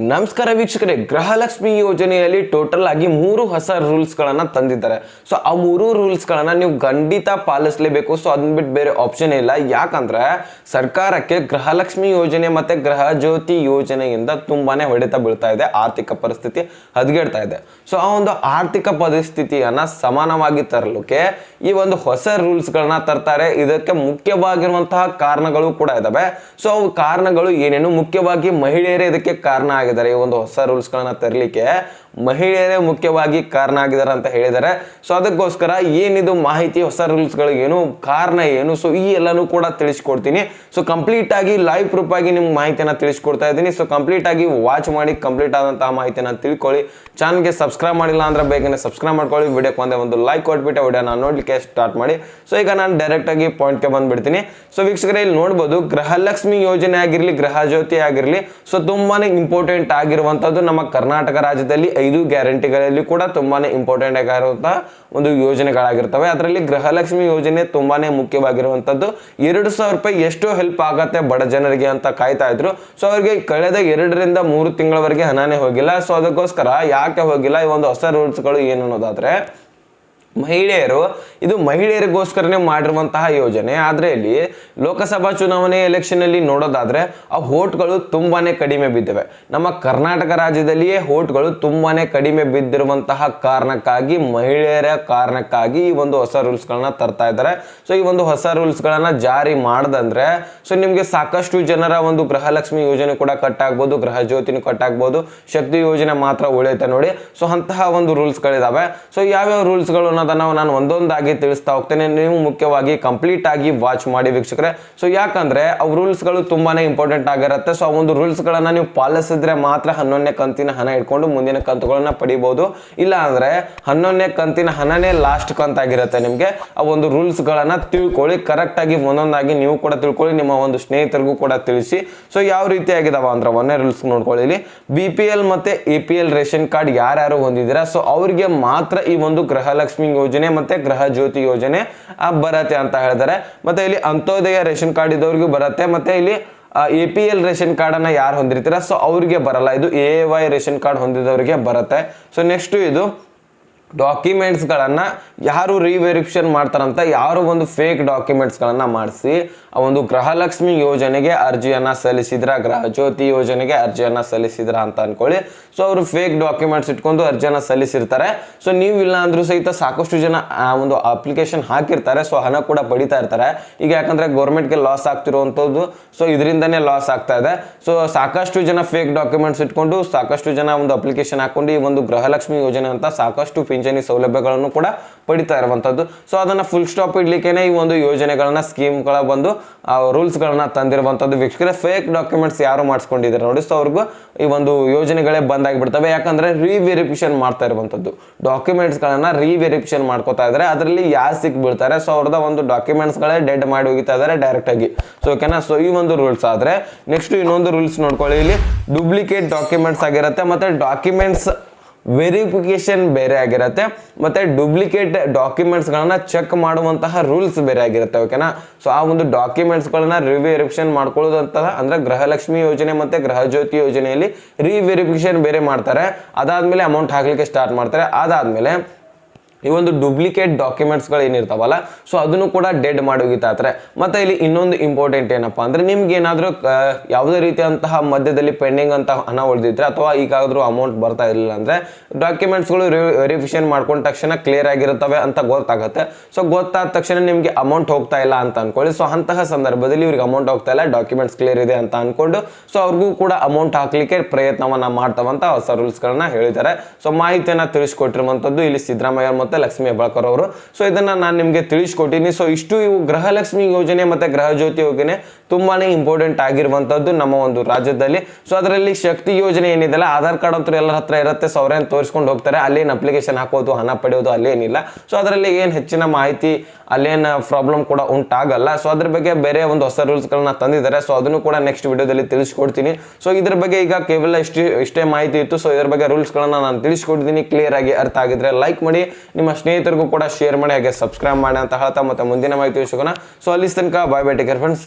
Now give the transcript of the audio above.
ನಮಸ್ಕಾರ ವೀಕ್ಷಕರೇ, ಗೃಹಲಕ್ಷ್ಮಿ ಯೋಜನೆಯಲ್ಲಿ ಟೋಟಲ್ ಆಗಿ ಮೂರು ಹೊಸ ರೂಲ್ಸ್ಗಳನ್ನು ತಂದಿದ್ದಾರೆ. ಸೊ ಆ ಮೂರು ರೂಲ್ಸ್ಗಳನ್ನ ನೀವು ಖಂಡಿತ ಪಾಲಿಸಲೇಬೇಕು. ಸೊ ಅದನ್ನ ಬಿಟ್ಟು ಬೇರೆ ಆಪ್ಷನ್ ಇಲ್ಲ. ಯಾಕಂದ್ರೆ, ಸರ್ಕಾರಕ್ಕೆ ಗೃಹಲಕ್ಷ್ಮಿ ಯೋಜನೆ ಮತ್ತೆ ಗೃಹ ಜ್ಯೋತಿ ಯೋಜನೆಯಿಂದ ತುಂಬಾನೇ ಹೊಡೆತ ಬೀಳ್ತಾ ಇದೆ, ಆರ್ಥಿಕ ಪರಿಸ್ಥಿತಿ ಹದಗೆಡ್ತಾ ಇದೆ. ಸೊ ಆ ಒಂದು ಆರ್ಥಿಕ ಪರಿಸ್ಥಿತಿಯನ್ನ ಸಮಾನವಾಗಿ ತರಲಿಕ್ಕೆ ಈ ಒಂದು ಹೊಸ ರೂಲ್ಸ್ಗಳನ್ನ ತರ್ತಾರೆ. ಇದಕ್ಕೆ ಮುಖ್ಯವಾಗಿರುವಂತಹ ಕಾರಣಗಳು ಕೂಡ ಇದಾವೆ. ಸೊ ಅವು ಕಾರಣಗಳು ಏನೇನು? ಮುಖ್ಯವಾಗಿ ಮಹಿಳೆಯರೇ ಇದಕ್ಕೆ ಕಾರಣ ಆಗಿದ್ದಾರೆ ಈ ಒಂದು ಹೊಸ ರೂಲ್ಸ್ಗಳನ್ನ ತರಲಿಕ್ಕೆ ಮಹಿಳೆಯರೇ ಮುಖ್ಯವಾಗಿ ಕಾರಣ ಆಗಿದ್ದಾರೆ ಅಂತ ಹೇಳಿದ್ದಾರೆ. ಸೊ ಅದಕ್ಕೋಸ್ಕರ ಏನಿದು ಮಾಹಿತಿ, ಹೊಸ ರೂಲ್ಸ್ಗಳಿಗೇನು ಕಾರಣ ಏನು? ಸೊ ಈ ಎಲ್ಲನೂ ಕೂಡ ತಿಳಿಸ್ಕೊಡ್ತೀನಿ. ಸೊ ಕಂಪ್ಲೀಟ್ ಆಗಿ ಲೈವ್ ಪ್ರೂಫ್ ಆಗಿ ನಿಮ್ಗೆ ಮಾಹಿತಿಯನ್ನು ತಿಳಿಸ್ಕೊಡ್ತಾ ಇದ್ದೀನಿ. ಸೊ ಕಂಪ್ಲೀಟ್ ಆಗಿ ವಾಚ್ ಮಾಡಿ ಕಂಪ್ಲೀಟ್ ಆದಂತಹ ಮಾಹಿತಿಯನ್ನು ತಿಳ್ಕೊಳ್ಳಿ. ಚಾನಲ್ಗೆ ಸಬ್ಸ್ಕ್ರೈಬ್ ಮಾಡಿಲ್ಲ ಅಂದ್ರೆ ಬೇಗನೆ ಸಬ್ಸ್ಕ್ರೈಬ್ ಮಾಡ್ಕೊಳ್ಳಿ. ವಿಡಿಯೋಕ್ಕೆ ಒಂದೇ ಒಂದು ಲೈಕ್ ಕೊಟ್ಬಿಟ್ಟು ವಿಡಿಯೋನ ನೋಡಲಿಕ್ಕೆ ಸ್ಟಾರ್ಟ್ ಮಾಡಿ. ಸೊ ಈಗ ನಾನು ಡೈರೆಕ್ಟ್ ಆಗಿ ಪಾಯಿಂಟ್ಗೆ ಬಂದ್ಬಿಡ್ತೀನಿ. ಸೊ ವೀಕ್ಷಕರೇ, ಇಲ್ಲಿ ನೋಡ್ಬೋದು ಗೃಹಲಕ್ಷ್ಮಿ ಯೋಜನೆ ಆಗಿರಲಿ, ಗೃಹ ಜ್ಯೋತಿ ಆಗಿರಲಿ ಸೊ ತುಂಬಾನೇ ಇಂಪಾರ್ಟೆಂಟ್ ಆಗಿರುವಂತದ್ದು ನಮ್ಮ ಕರ್ನಾಟಕ ರಾಜ್ಯದಲ್ಲಿ ಐದು ಗ್ಯಾರಂಟಿಗಳಲ್ಲಿ ಕೂಡ ತುಂಬಾ ಇಂಪಾರ್ಟೆಂಟ್ ಆಗಿರುವಂತಹ ಒಂದು ಯೋಜನೆಗಳಾಗಿರ್ತವೆ. ಅದರಲ್ಲಿ ಗೃಹಲಕ್ಷ್ಮಿ ಯೋಜನೆ ತುಂಬಾನೇ ಮುಖ್ಯವಾಗಿರುವಂತದ್ದು. ಎರಡು ರೂಪಾಯಿ ಎಷ್ಟು ಹೆಲ್ಪ್ ಆಗತ್ತೆ ಬಡ ಜನರಿಗೆ ಅಂತ ಕಾಯ್ತಾ ಇದ್ರು. ಸೊ ಅವರಿಗೆ ಕಳೆದ ಎರಡರಿಂದ ಮೂರು ತಿಂಗಳವರೆಗೆ ಹಣನೇ ಹೋಗಿಲ್ಲ. ಸೊ ಅದಕ್ಕೋಸ್ಕರ ಯಾಕೆ ಹೋಗಿಲ್ಲ? ಈ ಒಂದು ಹೊಸ ರೂಲ್ಸ್ಗಳು ಏನು ಅನ್ನೋದಾದ್ರೆ ಮಹಿಳೆಯರು, ಇದು ಮಹಿಳೆಯರಿಗೋಸ್ಕರನೇ ಮಾಡಿರುವಂತಹ ಯೋಜನೆ. ಆದರೆ ಇಲ್ಲಿ ಲೋಕಸಭಾ ಚುನಾವಣೆ ಎಲೆಕ್ಷನ್ ಅಲ್ಲಿ ನೋಡೋದಾದ್ರೆ ಆ ಹೋಟ್ಗಳು ತುಂಬಾನೇ ಕಡಿಮೆ ಬಿದ್ದಿವೆ. ನಮ್ಮ ಕರ್ನಾಟಕ ರಾಜ್ಯದಲ್ಲಿಯೇ ಹೋಟ್ಗಳು ತುಂಬಾನೇ ಕಡಿಮೆ ಬಿದ್ದಿರುವಂತಹ ಕಾರಣಕ್ಕಾಗಿ, ಮಹಿಳೆಯರ ಕಾರಣಕ್ಕಾಗಿ ಈ ಒಂದು ಹೊಸ ರೂಲ್ಸ್ ಗಳನ್ನ ತರ್ತಾ ಇದ್ದಾರೆ. ಸೊ ಈ ಒಂದು ಹೊಸ ರೂಲ್ಸ್ ಗಳನ್ನ ಜಾರಿ ಮಾಡದಂದ್ರೆ ಸೊ ನಿಮಗೆ ಸಾಕಷ್ಟು ಜನರ ಒಂದು ಗೃಹಲಕ್ಷ್ಮಿ ಯೋಜನೆ ಕೂಡ ಕಟ್ ಆಗ್ಬೋದು ಗೃಹ ಜ್ಯೋತಿನೂ ಕಟ್ ಆಗ್ಬೋದು ಶಕ್ತಿ ಯೋಜನೆ ಮಾತ್ರ ಉಳಿಯುತ್ತೆ ನೋಡಿ. ಸೊ ಅಂತಹ ಒಂದು ರೂಲ್ಸ್ ಗಳಿದಾವೆ ಸೊ ಯಾವ್ಯಾವ ರೂಲ್ಸ್ಗಳು ಅನ್ನೋದನ್ನ ನಾನು ಒಂದೊಂದಾಗಿ ತಿಳಿಸ್ತಾ ಹೋಗ್ತೇನೆ. ನೀವು ಮುಖ್ಯವಾಗಿ ಕಂಪ್ಲೀಟ್ ಆಗಿ ವಾಚ್ ಮಾಡಿ ವೀಕ್ಷಕರೇ. ಸೊ ಯಾಕಂದ್ರೆ ಅವು ರೂಲ್ಸ್ಗಳು ತುಂಬಾನೇ ಇಂಪಾರ್ಟೆಂಟ್ ಆಗಿರುತ್ತೆ. ಸೊ ಆ ಒಂದು ರೂಲ್ಸ್ ಗಳನ್ನ ನೀವು ಪಾಲಿಸಿದ್ರೆ ಮಾತ್ರ ಹನ್ನೊಂದನೇ ಕಂತಿನ ಹಣ ಇಟ್ಕೊಂಡು ಮುಂದಿನ ಕಂತುಗಳನ್ನ ಪಡಿಬಹುದು ಇಲ್ಲ ಅಂದ್ರೆ ಹನ್ನೊಂದನೇ ಕಂತಿನ ಹಣನೇ ಲಾಸ್ಟ್ ಕಂತಾಗಿರುತ್ತೆ ನಿಮ್ಗೆ. ಆ ಒಂದು ರೂಲ್ಸ್ ಗಳನ್ನ ತಿಳ್ಕೊಳ್ಳಿ. ಕರೆಕ್ಟ್ ಆಗಿ ಒಂದೊಂದಾಗಿ ನೀವು ಕೂಡ ತಿಳ್ಕೊಳ್ಳಿ. ನಿಮ್ಮ ಒಂದು ಸ್ನೇಹಿತರಿಗೂ ಕೂಡ ತಿಳಿಸಿ. ಸೊ ಯಾವ ರೀತಿ ಆಗಿದಾವ ಅಂದ್ರೆ ಒಂದೇ ರೂಲ್ಸ್ ನೋಡ್ಕೊಳ್ಳಿ ಬಿ ಪಿ ಎಲ್ ಮತ್ತೆ A P L ration card ಯಾರ್ಯಾರು ಹೊಂದಿದ್ದೀರಾ? ಸೊ ಅವರಿಗೆ ಮಾತ್ರ ಈ ಒಂದು ಗೃಹಲಕ್ಷ್ಮಿ ಯೋಜನೆ ಮತ್ತೆ ಗೃಹ ಜ್ಯೋತಿ ಯೋಜನೆ ಬರತ್ತೆ ಅಂತ ಹೇಳಿದ್ದಾರೆ ಮತ್ತೆ ಇಲ್ಲಿ ಅಂತ್ಯೋದಯ ರೇಷನ್ ಕಾರ್ಡ್ ಇದ್ದವ್ರಿಗೂ ಬರುತ್ತೆ. ಮತ್ತೆ ಇಲ್ಲಿ A P L ration card ಅನ್ನ ಯಾರು ಹೊಂದಿರ್ತೀರಾ? ಸೊ ಅವ್ರಿಗೆ ಬರಲ್ಲ. ಇದು ಎ ವೈ ರೇಷನ್ ಕಾರ್ಡ್ ಹೊಂದಿದವರಿಗೆ ಬರುತ್ತೆ. ಸೊ ನೆಕ್ಸ್ಟ್ ಇದು ಡಾಕ್ಯುಮೆಂಟ್ಸ್ಗಳನ್ನು ಯಾರು ರಿವೆರಿಫಿಕೇಶನ್ ಮಾಡ್ತಾರಂತ ಯಾರು ಒಂದು ಫೇಕ್ ಡಾಕ್ಯುಮೆಂಟ್ಸ್ಗಳನ್ನು ಮಾಡಿಸಿ, ಆ ಒಂದು ಗೃಹಲಕ್ಷ್ಮಿ ಯೋಜನೆಗೆ ಅರ್ಜಿಯನ್ನು ಸಲ್ಲಿಸಿದ್ರ, ಗೃಹ ಜ್ಯೋತಿ ಯೋಜನೆಗೆ ಅರ್ಜಿಯನ್ನು ಸಲ್ಲಿಸಿದ್ರ ಅಂತ ಅನ್ಕೊಳ್ಳಿ. ಸೊ ಅವರು ಫೇಕ್ ಡಾಕ್ಯುಮೆಂಟ್ಸ್ ಇಟ್ಕೊಂಡು ಅರ್ಜಿಯನ್ನು ಸಲ್ಲಿಸಿರ್ತಾರೆ. ಸೊ ನೀವು ಇಲ್ಲ ಅಂದ್ರೂ ಸಹಿತ ಸಾಕಷ್ಟು ಜನ ಆ ಒಂದು ಅಪ್ಲಿಕೇಶನ್ ಹಾಕಿರ್ತಾರೆ. ಸೊ ಹಣ ಕೂಡ ಪಡಿತಾ ಇರ್ತಾರೆ. ಈಗ ಯಾಕಂದ್ರೆ ಗೌರ್ಮೆಂಟ್ಗೆ ಲಾಸ್ ಆಗ್ತಿರುವಂಥದ್ದು ಸೊ ಇದರಿಂದನೇ ಲಾಸ್ ಆಗ್ತಾ ಇದೆ. ಸೊ ಸಾಕಷ್ಟು ಜನ ಫೇಕ್ ಡಾಕ್ಯುಮೆಂಟ್ಸ್ ಇಟ್ಕೊಂಡು, ಸಾಕಷ್ಟು ಜನ ಒಂದು ಅಪ್ಲಿಕೇಶನ್ ಹಾಕೊಂಡು ಈ ಒಂದು ಗೃಹಲಕ್ಷ್ಮಿ ಯೋಜನೆ ಅಂತ ಸಾಕಷ್ಟು ಪಿಂಚಣಿ ಸೌಲಭ್ಯಗಳನ್ನು ಕೂಡ ಪಡಿತಾ ಇರುವಂಥದ್ದು ಸೊ ಅದನ್ನ ಫುಲ್ ಸ್ಟಾಪ್ ಇಡ್ಲಿಕ್ಕೇನೆ ಈ ಒಂದು ಯೋಜನೆಗಳನ್ನ ಸ್ಕೀಮ್ಗಳ ಬಂದು ರೂಲ್ಸ್ಗಳನ್ನ ತಂದಿರುವಂಥದ್ದು ವೀಕ್ಷಕರೆ ಫೇಕ್ ಡಾಕ್ಯುಮೆಂಟ್ಸ್ ಯಾರು ಮಾಡಿಸ್ಕೊಂಡಿದ್ದಾರೆ ನೋಡಿ. ಸೊ ಅವ್ರಿಗೂ ಈ ಒಂದು ಯೋಜನೆಗಳೇ ಬಂದ್ ಆಗಿಬಿಡ್ತವೆ ಯಾಕಂದ್ರೆ ರಿವೆರಿಫಿಕೇಶನ್ ಮಾಡ್ತಾ ಇರುವಂಥದ್ದು ಡಾಕ್ಯುಮೆಂಟ್ಸ್ಗಳನ್ನ ರಿವೆರಿಫಿಕೇಶನ್ ಮಾಡ್ಕೋತಾ ಇದ್ದಾರೆ. ಅದರಲ್ಲಿ ಯಾರು ಸಿಕ್ ಸೊ ಅವ್ರದ ಒಂದು ಡಾಕ್ಯುಮೆಂಟ್ಸ್ಗಳೇ ಡೆಡ್ ಮಾಡಿ ಹೋಗಿತಾ ಇದ್ದಾರೆ ಡೈರೆಕ್ಟ್ ಆಗಿ. ಸೊ ಓಕೆನಾ ಸೊ ಈ ಒಂದು ರೂಲ್ಸ್ ಆದ್ರೆ ನೆಕ್ಸ್ಟ್ ಇನ್ನೊಂದು ರೂಲ್ಸ್ ನೋಡ್ಕೊಳ್ಳಿ. ಇಲ್ಲಿ ಡೂಪ್ಲಿಕೇಟ್ ಡಾಕ್ಯುಮೆಂಟ್ಸ್ ಆಗಿರುತ್ತೆ, ಮತ್ತೆ ಡಾಕ್ಯುಮೆಂಟ್ಸ್ ವೆರಿಫಿಕೇಶನ್ ಬೇರೆ ಆಗಿರುತ್ತೆ, ಮತ್ತೆ ಡೂಪ್ಲಿಕೇಟ್ ಡಾಕ್ಯುಮೆಂಟ್ಸ್ಗಳನ್ನ ಚೆಕ್ ಮಾಡುವಂತಹ ರೂಲ್ಸ್ ಬೇರೆ ಆಗಿರುತ್ತೆ ಓಕೆನಾ ಸೊ ಆ ಒಂದು ಡಾಕ್ಯುಮೆಂಟ್ಸ್ಗಳನ್ನ ರಿವೆರಿಫಿಕೇಶನ್ ಮಾಡ್ಕೊಳ್ಳೋದಂತಹ ಅಂದ್ರೆ ಗೃಹಲಕ್ಷ್ಮಿ ಯೋಜನೆ ಮತ್ತೆ ಗೃಹಜ್ಯೋತಿ ಯೋಜನೆಯಲ್ಲಿ ರಿವೆರಿಫಿಕೇಷನ್ ಬೇರೆ ಮಾಡ್ತಾರೆ. ಅದಾದ್ಮೇಲೆ ಅಮೌಂಟ್ ಹಾಕ್ಲಿಕ್ಕೆ ಸ್ಟಾರ್ಟ್ ಮಾಡ್ತಾರೆ. ಅದಾದ್ಮೇಲೆ ಈ ಒಂದು ಡೂಪ್ಲಿಕೇಟ್ ಡಾಕ್ಯುಮೆಂಟ್ಸ್ಗಳು ಏನಿರ್ತಾವಲ್ಲ ಸೊ ಅದನ್ನು ಕೂಡ ಡೆಡ್ ಮಾಡೋಗಿತಾತ್ರೆ ಮತ್ತು ಇಲ್ಲಿ ಇನ್ನೊಂದು ಇಂಪಾರ್ಟೆಂಟ್ ಏನಪ್ಪಾ ಅಂದ್ರೆ ನಿಮ್ಗೆ ಏನಾದರೂ ಯಾವುದೇ ರೀತಿಯಂತಹ ಮಧ್ಯದಲ್ಲಿ ಪೆಂಡಿಂಗ್ ಅಂತ ಹಣ ಉಳಿದಿದ್ರೆ ಅಥವಾ ಈಗಾದರೂ ಅಮೌಂಟ್ ಬರ್ತಾ ಇರಲಿಲ್ಲ ಅಂದ್ರೆ ಡಾಕ್ಯುಮೆಂಟ್ಸ್ಗಳು ವೆರಿಫಿಕೇಶನ್ ಮಾಡ್ಕೊಂಡ ತಕ್ಷಣ ಕ್ಲಿಯರ್ ಆಗಿರುತ್ತವೆ ಅಂತ ಗೊತ್ತಾಗುತ್ತೆ. ಸೊ ಗೊತ್ತಾದ ತಕ್ಷಣ ನಿಮಗೆ ಅಮೌಂಟ್ ಹೋಗ್ತಾ ಇಲ್ಲ ಅಂತ ಅನ್ಕೊಳ್ಳಿ. ಸೊ ಅಂತಹ ಸಂದರ್ಭದಲ್ಲಿ ಇವ್ರಿಗೆ ಅಮೌಂಟ್ ಹೋಗ್ತಾ ಇಲ್ಲ ಡಾಕ್ಯುಮೆಂಟ್ಸ್ ಕ್ಲಿಯರ್ ಇದೆ ಅಂತ ಅನ್ಕೊಂಡು ಸೊ ಅವ್ರಿಗೂ ಕೂಡ ಅಮೌಂಟ್ ಹಾಕ್ಲಿಕ್ಕೆ ಪ್ರಯತ್ನವನ್ನ ಮಾಡ್ತಾವಂತ ಹೊಸ ರೂಲ್ಸ್ಗಳನ್ನ ಹೇಳಿದ್ದಾರೆ. ಸೊ ಮಾಹಿತಿಯನ್ನ ತಿಳಿಸ್ಕೊಟ್ಟಿರುವಂಥದ್ದು ಇಲ್ಲಿ ಸಿದ್ದರಾಮಯ್ಯ ಮತ್ತು ಲಕ್ಷ್ಮೀ ಹೆಬ್ಬಾಳ್ಕರ್ ಅವರು. ಸೊ ಇದನ್ನ ನಾನು ನಿಮಗೆ ತಿಳಿಸ್ಕೊಟ್ಟಿನಿ. ಸೊ ಇಷ್ಟು ಇವು ಗೃಹಲಕ್ಷ್ಮಿ ಯೋಜನೆ ಮತ್ತೆ ಗೃಹ ಜ್ಯೋತಿ ಯೋಜನೆ ತುಂಬಾನೇ ಇಂಪಾರ್ಟೆಂಟ್ ಆಗಿರುವಂತದ್ದು ನಮ್ಮ ಒಂದು ರಾಜ್ಯದಲ್ಲಿ. ಸೊ ಅದರಲ್ಲಿ ಶಕ್ತಿ ಯೋಜನೆ ಏನಿದೆಲ್ಲ ಆಧಾರ್ ಕಾರ್ಡ್ ಅಂತೂ ಎಲ್ಲರ ಹತ್ರ ಇರುತ್ತೆ ಸೊ ಅವ್ರೇನು ತೋರಿಸ್ಕೊಂಡು ಹೋಗ್ತಾರೆ, ಅಲ್ಲೇನು ಅಪ್ಲಿಕೇಶನ್ ಹಾಕೋದು, ಹಣ ಪಡೆಯೋದು, ಅಲ್ಲೇನಿಲ್ಲ. ಸೊ ಅದರಲ್ಲಿ ಏನು ಹೆಚ್ಚಿನ ಮಾಹಿತಿ, ಅಲ್ಲೇನು ಪ್ರಾಬ್ಲಮ್ ಕೂಡ ಉಂಟಾಗಲ್ಲ. ಸೊ ಅದ್ರ ಬಗ್ಗೆ ಬೇರೆ ಒಂದು ಹೊಸ ರೂಲ್ಸ್ಗಳನ್ನ ತಂದಿದ್ದಾರೆ. ಸೊ ಅದನ್ನು ಕೂಡ ನೆಕ್ಸ್ಟ್ ವಿಡಿಯೋದಲ್ಲಿ ತಿಳಿಸ್ಕೊಡ್ತೀನಿ. ಸೊ ಇದ್ರ ಬಗ್ಗೆ ಈಗ ಕೇವಲ ಇಷ್ಟು, ಇಷ್ಟೇ ಮಾಹಿತಿ ಇತ್ತು. ಸೊ ಇದ್ರ ಬಗ್ಗೆ ರೂಲ್ಸ್ಗಳನ್ನ ನಾನು ತಿಳಿಸ್ಕೊಡ್ತೀನಿ. ಕ್ಲಿಯರ್ ಆಗಿ ಅರ್ಥ ಆಗಿದ್ರೆ ಲೈಕ್ ಮಾಡಿ. ನಿಮ್ಮ ಸ್ನೇಹಿತರಿಗೂ ಕೂಡ ಶೇರ್ ಮಾಡಿ, ಹಾಗೆ ಸಬ್ಸ್ಕ್ರೈಬ್ ಮಾಡಿ ಅಂತ ಹೇಳ್ತಾ ಮತ್ತೆ ಮುಂದಿನ ಮಾಹಿತಿ ಸೊ ಅಲ್ಲಿ ತನಕ ಬಾಯ್ ಬೈ ಟೇಕರ್ ಫ್ರೆಂಡ್ಸ್